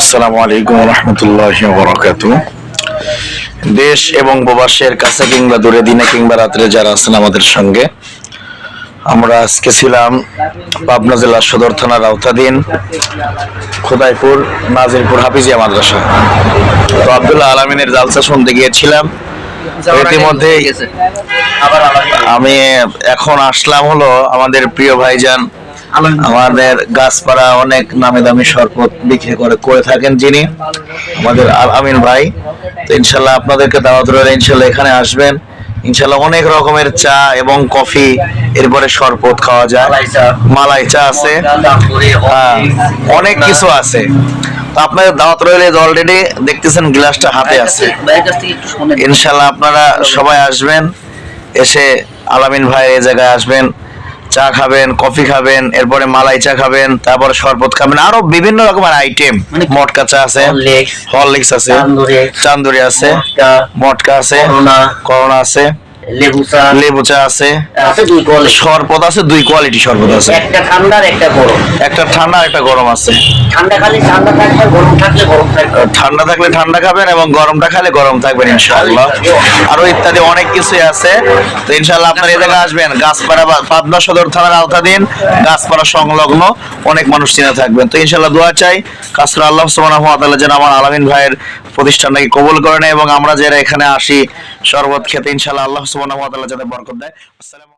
আসসালামু আলাইকুম রহমতুল্লাহ বরকাত দেশ এবং প্রবাসের কাছে কিংবা দূরে দিনে কিংবা রাত্রে যারা আছেন আমাদের সঙ্গে আমরা আজকে ছিলাম পাবনা জেলার সদর থানার আওতাধীন খোদাইপুর নাজিরপুর হাফিজিয়া মাদ্রাসা। তো আব্দুল্লাহ আলমিনের জালসা শুনতে গিয়েছিলাম। ইতিমধ্যে আমি এখন আসলাম হলো আমাদের প্রিয় ভাইজান আমাদের গাছপাড়া অনেক নামি দামি শরবত বিক্রি করে করে থাকেন যিনি আমাদের আমিন ভাই। তো ইনশাল্লাহ আপনাদেরকে দাওয়াত রইল ইনশাল্লাহ এখানে আসবেন। ইনশাল্লাহ অনেক রকমের চা এবং কফি এরপরে শরবত খাওয়া যায়। মালাই চা। আছে। হ্যাঁ, অনেক কিছু আছে। তো আপনাদের দাওয়াত রইলে অলরেডি দেখতেছেন গ্লাসটা হাতে আছে। ইনশাল্লাহ আপনারা সবাই আসবেন এসে আলামিন ভাই এই জায়গায় আসবেন। চা খাবেন কফি খাবেন এরপরে মালাই চা খাবেন তারপরে শরবত খাবেন আরও বিভিন্ন রকমের আইটেম মানে মটকা চা আছে হরলিক্স আছে চান্দুরি আছে মটকা, আছে করোনা আছে। লেবু চা আছে। আছে দুই কোয়ালিটি। শরবত আছে দুই কোয়ালিটি শরবত আছে। একটা ঠান্ডার একটা গরম। একটা ঠান্ডা একটা গরম আছে। ঠান্ডা খালি ঠান্ডা থাকবে গরম থাকলে গরম থাকবে। ঠান্ডা থাকলে ঠান্ডা খাবেন এবং গরমটা খেলে গরম থাকবেন ইনশাআল্লাহ। আরও ইত্যাদি অনেক কিছুই আছে। তো ইনশাআল্লাহ আপনারা এই জায়গায় আসবেন। গাছপাড়া পাবনা সদর থানার আওতাধীন গাছপাড়া সংলগ্ন অনেক মানুষ চিনে থাকবেন। তো ইনশাআল্লাহ দোয়া চাই কাসরা আল্লাহ সুবহানাহু ওয়া তাআলা যেন আমার আলামিন ভাইয়ের প্রতিষ্ঠানটাকে কবুল করে নেয় এবং আমরা যারা এখানে আসি শরবত খেতে ইনশাআল্লাহ আল্লাহ সুবহানাহু ওয়া তাআলা যাতে বরকত দেয় আসসালামু